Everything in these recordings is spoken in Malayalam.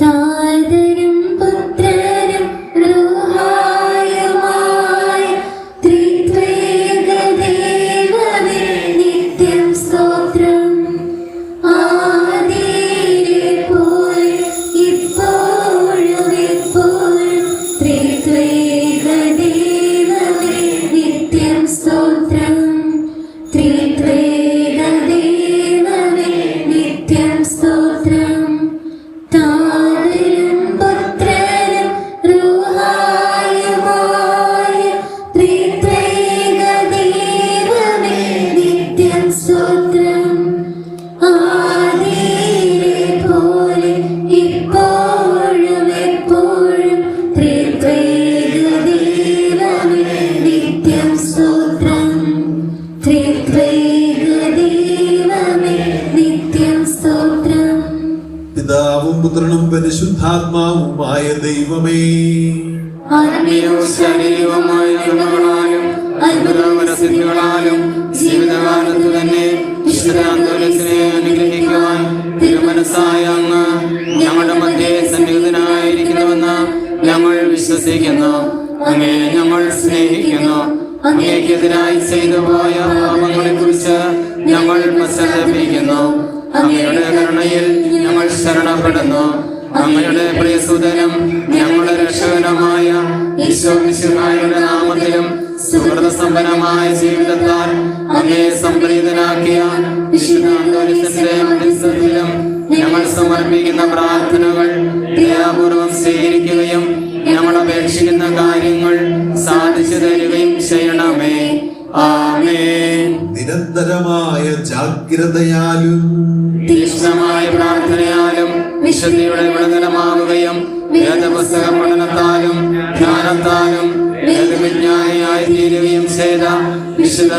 더 പരിശുദ്ധാത്മാവുമായ ദൈവമേ. ഞങ്ങൾ വിശ്വസിക്കുന്നു. അങ്ങേ ഞങ്ങൾ സ്നേഹിക്കുന്നു. പാപങ്ങളെ കുറിച്ച് ഞങ്ങൾ കരുണയിൽ ഞങ്ങൾ ശരണപ്പെടുന്നു. അങ്ങയുടെ പ്രിയസുതനും ഞങ്ങളുടെ രക്ഷകനുമായ ഈശോ മിശിഹായുടെ നാമത്തിലും സുഹൃത സമ്പന്നമായ ജീവിതത്താൽ അങ്ങേ സംപ്രീതനാക്കിയ വിശുദ്ധാന്തോലിസന്റെ മധ്യസ്ഥത്തിലും ഞങ്ങൾ സമർപ്പിക്കുന്ന പ്രാർത്ഥനകൾ ദയാപൂർവം സ്വീകരിക്കുകയും ഞങ്ങൾ അപേക്ഷിക്കുന്ന കാര്യങ്ങൾ സാധിച്ചു തരികയും ചെയ്യണമേ. ആമേൻ. നിരന്തരമായ ജാഗ്രതയാലും തീക്ഷ്ണമായ പ്രാർത്ഥനയാലും വിശുദ്ധിയുടെ വിളനിലമാവുകയും വേദപുസ്തക പഠനത്താലും ധ്യാനത്താലും വേദവിജ്ഞാനിയായി തീരുകയും ചെയ്ത വിശുദ്ധ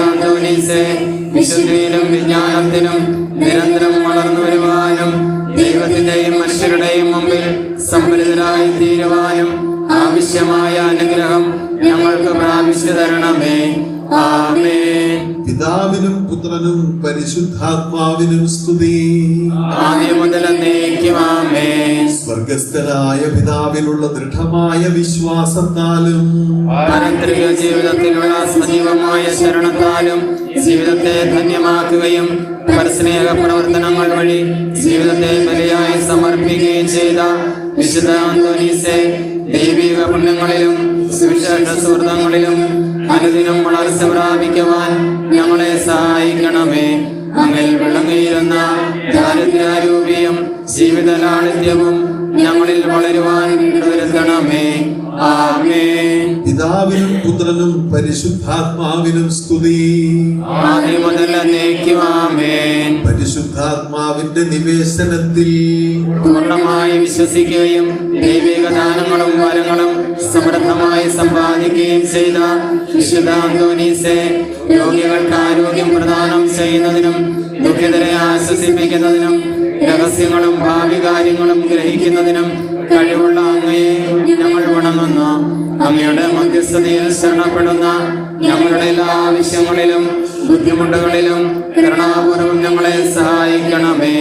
വിശുദ്ധിയിലും വിജ്ഞാനത്തിലും നിരന്തരം വളർന്നു വരുവാനും ദൈവത്തിന്റെയും മനുഷ്യരുടെയും മുമ്പിൽ സമ്പന്നരായി തീരുവാനും ആവശ്യമായ അനുഗ്രഹം ഞങ്ങൾക്ക് പ്രാപിച്ചു തരണമേ. ആമേൻ. പിതാവിനും പുത്രനും പരിശുദ്ധാത്മാവിനും സ്തുതി. സ്വർഗസ്ഥരായ സ്വർഗസ്ഥനായ പിതാവിലുള്ള ദൃഢമായ വിശ്വാസത്താലും പാരമ്പര്യ ജീവിതത്തിലുള്ള സജീവമായ ശരണത്താലും ജീവിതത്തെ ധന്യമാക്കുകയും പരസ്നേഹ പ്രവർത്തനങ്ങൾ വഴി ജീവിതത്തെ ബലിയായി സമർപ്പിക്കുകയും ചെയ്ത വിശുദ്ധ അന്തോനീസെ ദൈവിക പുണ്യങ്ങളിലും സുവിശേഷ സുഹൃതങ്ങളിലും അനുദിനം വളർച്ച പ്രാപിക്കുവാൻ ഞങ്ങളെ സഹായിക്കണമേ. അങ്ങിൽ വിളങ്ങിയിരുന്ന ദാരിദ്ര്യാരൂപിയും ജീവിത ലാളിത്യവും ഞങ്ങളിൽ വളരുവാൻ വരുത്തണമേ പിതാവിനും പുത്രനും പരിശുദ്ധാത്മാവിനും സ്തുതി. പരിശുദ്ധാത്മാവിന്റെ നിവേശനത്തിൽ പൂർണമായി വിശ്വസിക്കുകയും ദൈവിക ദാനങ്ങളും വരങ്ങളും സമൃദ്ധമായി സമ്പാദിക്കുകയും ചെയ്ത വിശുദ്ധ അന്തോനീസെ രോഗികൾക്ക് ആരോഗ്യം പ്രദാനം ചെയ്യുന്നതിനും ദുഃഖിതരെ ആശ്വസിപ്പിക്കുന്നതിനും രഹസ്യങ്ങളും ഭാവി കാര്യങ്ങളും ഗ്രഹിക്കുന്നതിനും കഴിവുള്ള അങ്ങയെ അങ്ങയുടെ മധ്യസ്ഥതയിൽ ശരണപ്പെടുന്ന ഞങ്ങളുടെ എല്ലാ ആവശ്യങ്ങളിലും ബുദ്ധിമുട്ടുകളിലും കരുണാപൂർവം ഞങ്ങളെ സഹായിക്കണമേ.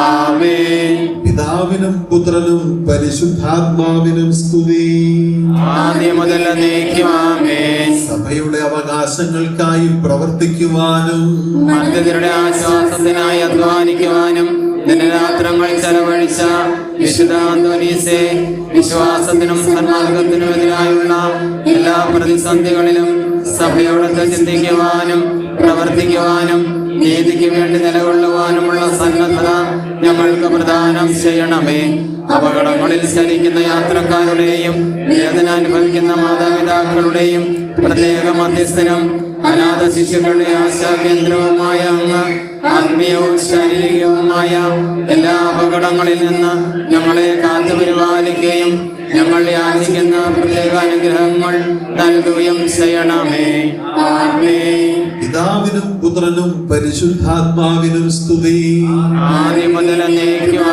ആമേ പിതാവിനും പുത്രനും പരിശുദ്ധാത്മാവിനും സ്തുതി. ആദ്യം മുതൽ സഭയുടെ അവകാശങ്ങൾക്കായി പ്രവർത്തിക്കുവാനും മർദ്ദിതരുടെ ആശ്വാസത്തിനായി അധ്വാനിക്കുവാനും ദിനരാത്രങ്ങൾ ചെലവഴിച്ച വിശുദ്ധ അന്തോനീസെ വിശ്വാസത്തിനും സന്മാർഗത്തിനും എതിരായുള്ള എല്ലാ പ്രതിസന്ധികളിലും സഭയോടൊത്ത് ചിന്തിക്കുവാനും പ്രവർത്തിക്കുവാനും നീതിക്ക് വേണ്ടി നിലകൊള്ളുവാനുമുള്ള സന്നദ്ധത ഞങ്ങൾക്ക് പ്രദാനം ചെയ്യണമേ. അപകടങ്ങളിൽ ചലിക്കുന്ന യാത്രക്കാരുടെയും വേദന അനുഭവിക്കുന്ന മാതാപിതാക്കളുടെയും പ്രത്യേക മധ്യസ്ഥനും അനാഥ ശിശുക്കളുടെ ആശാകേന്ദ്രവുമായ അങ്ങ് ആത്മീയവും ശാരീരികവുമായ എല്ലാ അപകടങ്ങളിൽ നിന്ന് ഞങ്ങളെ കാത്തു പരിപാലിക്കുകയും ഞങ്ങൾ യാചിക്കുന്ന പ്രത്യേക അനുഗ്രഹങ്ങൾ നൽകുകയും ചെയ്യണമേ. ആമേൻ പിതാവിനും പുത്രനും പരിശുദ്ധാത്മാവിനും സ്തുതി. ആദ്യം മുതൽ എന്നേക്കും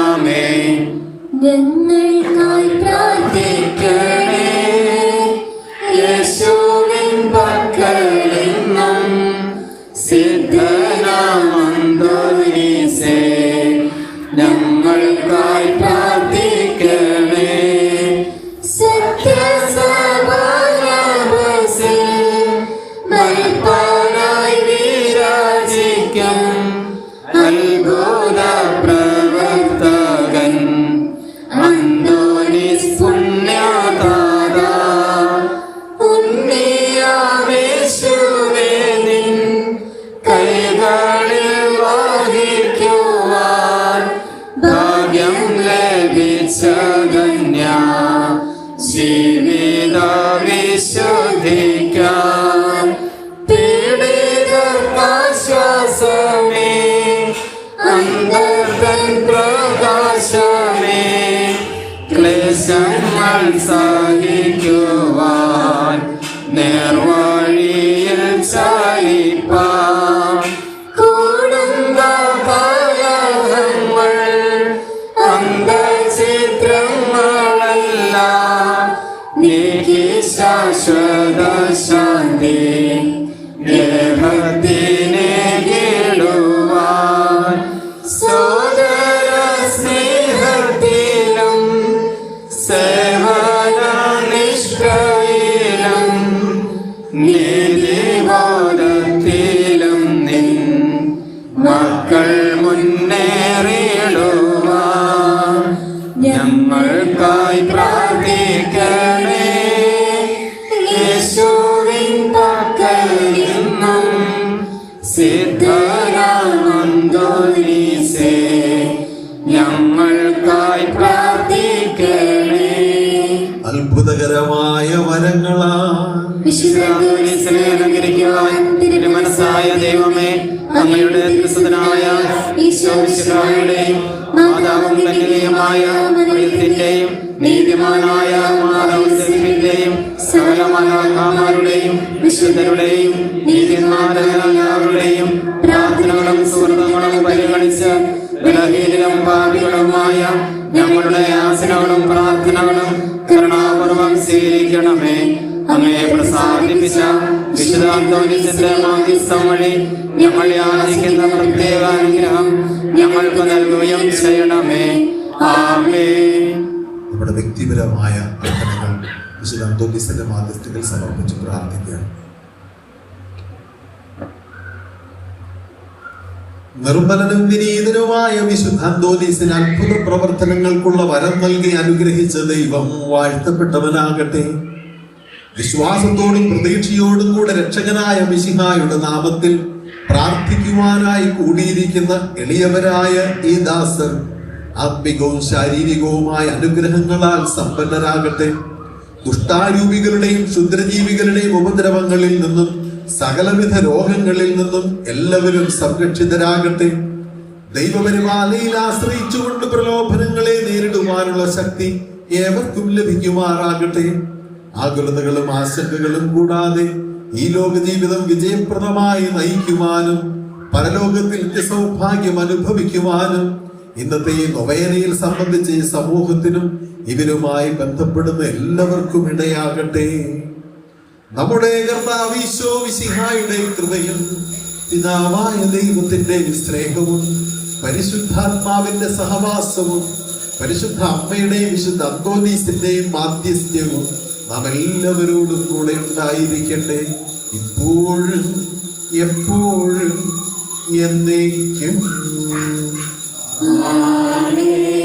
Simi David. ഞങ്ങൾക്കായി പ്രാർത്ഥിക്കണേ. അത്ഭുതകരമായ വരങ്ങളാ വിശുദ്ധാത്മാവിനെ അനുഗ്രഹിക്കുവാൻ തിരുമനസ്സായ ദൈവമേ അങ്ങയുടെ ക്രിസ്തുനായ ഈശോയുടെയും മാതാവും കന്യകയുമായ മറിയത്തിന്റെയും നീതിമാനായ മാതാവിന്റെയും സകല മാലാഖാമാരുടെയും വിശുദ്ധരുടെയും നീതിമാരെല്ലാവരുടെയും പ്രാർത്ഥനകളും സുഹൃതങ്ങളും പരിഗണിച്ച് ബലഹീനരും പാപികളുമായ ഞങ്ങളുടെ യാചനകളും പ്രാർത്ഥനകളും കരുണാപൂർവം സ്വീകരിക്കണമേ. അങ്ങയെ പ്രസാദിപ്പിച്ച വിശുദ്ധാന്തോനിസിന്റെ വഴി ഞങ്ങൾ യാചിക്കുന്ന പ്രത്യേക അനുഗ്രഹം ഞങ്ങൾക്ക് നൽകുകയും ചെയ്യണമേ. ആമേ നമ്മുടെ വ്യക്തിപരമായ പ്രാർത്ഥനകൾ വിശുദ്ധ അന്തോക്കീസിന്റെ മാധ്യസ്ഥകൾ സമർപ്പിച്ച് പ്രാർത്ഥിക്കുക. നിർമ്മലനും വിനീതനുമായ വിശുദ്ധ അന്തോനീസിന് അത്ഭുത പ്രവർത്തനങ്ങൾക്കുള്ള വരം നൽകി അനുഗ്രഹിച്ച ദൈവം വാഴ്ത്തപ്പെട്ടവനാകട്ടെ. വിശ്വാസത്തോടും പ്രതീക്ഷയോടും കൂടെ രക്ഷകനായ മിശിഹായുടെ നാമത്തിൽ പ്രാർത്ഥിക്കുവാനായി കൂടിയിരിക്കുന്ന എളിയവരായ ഈ ദാസർ ആത്മികവും ശാരീരികവുമായ അനുഗ്രഹങ്ങളാൽ സമ്പന്നരാകട്ടെ. ദുഷ്ടാരൂപികളുടെയും ക്ഷുദ്രജീവികളുടെയും ഉപദ്രവങ്ങളിൽ നിന്നും സകലവിധ രോഗങ്ങളിൽ നിന്നും എല്ലാവരും സംരക്ഷിതരാകട്ടെ. ദൈവപരിപാലയിൽ ആശ്രയിച്ചുകൊണ്ട് പ്രലോഭനങ്ങളെ നേരിടുവാനുള്ള ശക്തി ഏവർക്കും ലഭിക്കുമാറാകട്ടെ. ആകുലതകളും ആശങ്കകളും കൂടാതെ ഈ ലോക ജീവിതം വിജയപ്രദമായി നയിക്കുവാനും പരലോകത്തിൽ സൗഭാഗ്യം അനുഭവിക്കുവാനും ഇന്നത്തെ ഈ നൊവേനയിൽ സംബന്ധിച്ച് ഈ സമൂഹത്തിനും ഇവരുമായി ബന്ധപ്പെടുന്ന എല്ലാവർക്കും ഇടയാകട്ടെ. നമ്മുടെ കർത്താവീശോ വിശിഹായുടെ കൃപയും പിതാവായ ദൈവത്തിന്റെ സ്നേഹവും പരിശുദ്ധാത്മാവിന്റെ സഹവാസവും പരിശുദ്ധ അമ്മയുടെയും വിശുദ്ധ അന്തോനീസിന്റെയും മാധ്യസ്ഥ്യവും നാം എല്ലാവരോടും കൂടെ ഉണ്ടായിരിക്കട്ടെ. ഇപ്പോഴും എപ്പോഴും എന്നേക്കും. ആമേൻ.